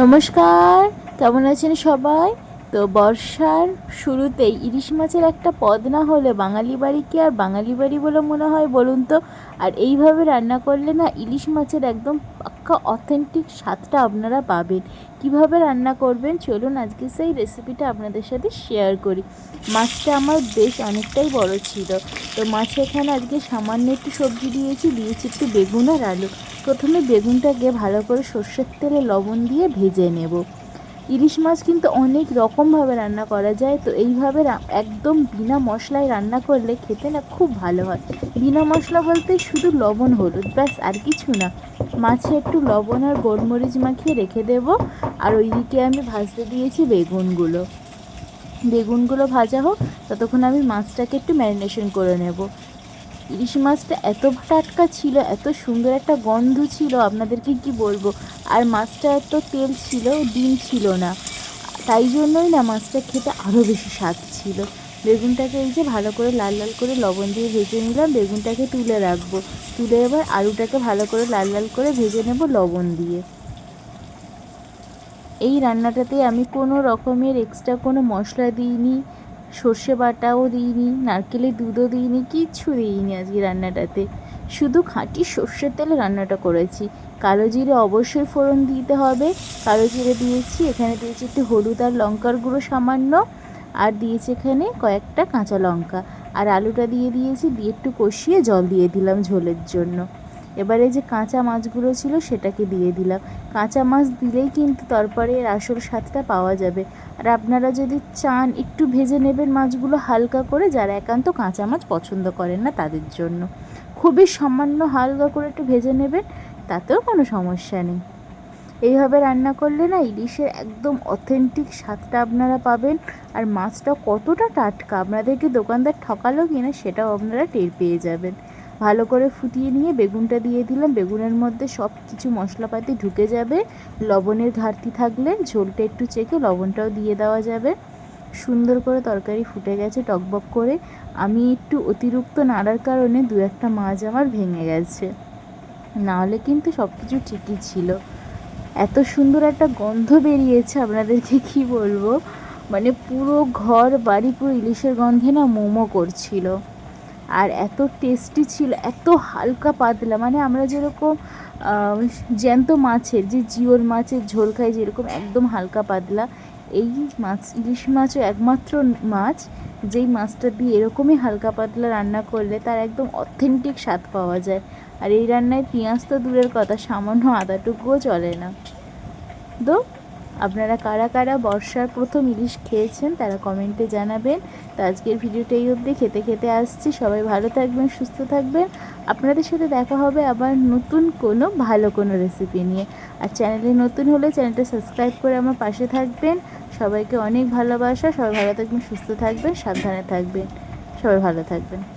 নমস্কার, কেমন আছেন সবাই? তো বর্ষার শুরুতেই ইলিশ মাছের একটা পদ না হলে বাঙালি বাড়ি কি আর বাঙালি বাড়ি বলে মনে হয় বলুন তো? আর এইভাবে রান্না করলে না ইলিশ মাছের একদম পাক্কা অথেন্টিক স্বাদটা আপনারা পাবেন। কীভাবে রান্না করবেন? চলুন আজকে সেই রেসিপিটা আপনাদের সাথে শেয়ার করি। মাছটা আমার বেশ অনেকটাই বড় ছিল। তো মাছ এখানে আজকে সামান্য একটু সবজি দিয়েছি দিয়েছি একটু বেগুন আর আলু। প্রথমে বেগুনটাকে ভালো করে সর্ষের তেলে লবণ দিয়ে ভেজে নেব। ইলিশ মাছ কিন্তু অনেক রকমভাবে রান্না করা যায়, তো এইভাবে একদম বিনা মশলায় রান্না করলে খেতে না খুব ভালো হয়। বিনা মশলা বলতে শুধু লবণ, হলুদ, ব্যাস, আর কিছু না। মাছে একটু লবণ আর গোলমরিচ মাখিয়ে রেখে দেব, আর ওইদিকে আমি ভাজতে দিয়েছি বেগুনগুলো। বেগুনগুলো ভাজা হোক, ততক্ষণ আমি মাছটাকে একটু ম্যারিনেশন করে নেব। ইলিশ মাছটা এত টাটকা ছিল, এত সুন্দর একটা গন্ধ ছিল, আপনাদেরকে কি বলব? আর মাছটা এত তেল ছিল, ডিম ছিল না। তাই জন্যই না মাছটা খেতে আরও বেশি স্বাদ ছিল। বেগুনটাকে এই যে ভালো করে লাল লাল করে লবণ দিয়ে ভেজে নিলাম, বেগুনটাকে তুলে রাখব। তুলে এবার আলুটাকে ভালো করে লাল লাল করে ভেজে নেব লবণ দিয়ে। এই রান্নাটাতে আমি কোনো রকমের এক্সট্রা কোনো মশলা দিইনি সর্ষে বাটাও দিইনি, নারকেলের দুধও দিইনি, কিচ্ছু দিইনি আজকে রান্নাটাতে। শুধু খাঁটি সর্ষের তেলে রান্নাটা করেছি। কালো জিরে অবশ্যই ফোড়ন দিতে হবে। কালো জিরে দিয়েছি, এখানে দিয়েছি একটু হলুদ আর লঙ্কার গুঁড়ো সামান্য, আর দিয়েছি এখানে কয়েকটা কাঁচা লঙ্কা। আর আলুটা দিয়ে দিয়েছি, দিয়ে একটু কষিয়ে জল দিয়ে দিলাম ঝোলের জন্য। এবারে যে কাঁচা মাছগুলো ছিল সেটাকে দিয়ে দিলাম। কাঁচা মাছ দিলেই কিন্তু তরকারির আসল স্বাদটা পাওয়া যাবে। আর আপনারা যদি চান একটু ভেজে নেবেন মাছগুলো হালকা করে, যারা একান্ত কাঁচা মাছ পছন্দ করেন না তাদের জন্য। খুবই সামান্য হালকা করে একটু ভেজে নেবেন, তাতেও কোনো সমস্যা নেই। এইভাবে রান্না করলে না ইলিশের একদম অথেন্টিক স্বাদটা আপনারা পাবেন। আর মাছটা কতটা টাটকা, আপনাদেরকে দোকানদার ঠকালো কিনা সেটাও আপনারা টের পেয়ে যাবেন। ভালো করে ফুটিয়ে নিয়ে বেগুনটা দিয়ে দিলাম। বেগুনের মধ্যে সব কিছু মশলাপাতি ঢুকে যাবে। লবণের ঘাটতি থাকলে ঝোলটা একটু চেখে লবণটাও দিয়ে দেওয়া যাবে। সুন্দর করে তরকারি ফুটে গেছে টকবক করে। আমি একটু অতিরিক্ত নাড়ার কারণে দু একটা মাছ আমার ভেঙে গেছে। নাহলে কিন্তু সব কিছু ঠিকই ছিল। এত সুন্দর একটা গন্ধ বেরিয়েছে, আপনাদেরকে কি বলব? মানে পুরো ঘর বাড়ি পুরো ইলিশের গন্ধে না মোমো করছিল। আর এত টেস্টি ছিল, এত হালকা পাতলা। মানে আমরা যেরকম জ্যান্ত মাছের, যে জিওল মাছের ঝোল খাই যেরকম, একদম হালকা পাতলা। এই মাছ, ইলিশ মাছও একমাত্র মাছ, যেই মাছটা দিয়ে এরকমই হালকা পাতলা রান্না করলে তার একদম অথেন্টিক স্বাদ পাওয়া যায়। আর এই রান্নায় পেঁয়াজ তো দূরের কথা, সামান্য আদাটুকুও চলে না। তো আপনারা কারা কারা বর্ষার প্রথম ইলিশ খেয়েছেন তারা কমেন্টে জানাবেন। তো আজকের ভিডিওটা এই অবধি। খেতে খেতে আসছি। সবাই ভালো থাকবেন, সুস্থ থাকবেন। আপনাদের সাথে দেখা হবে আবার নতুন কোনো ভালো কোনো রেসিপি নিয়ে। আর চ্যানেলে নতুন হলে চ্যানেলটা সাবস্ক্রাইব করে আমার পাশে থাকবেন। সবাইকে অনেক ভালোবাসা। সবাই ভালো থাকবেন, সুস্থ থাকবেন, সাবধানে থাকবেন। সবাই ভালো থাকবেন।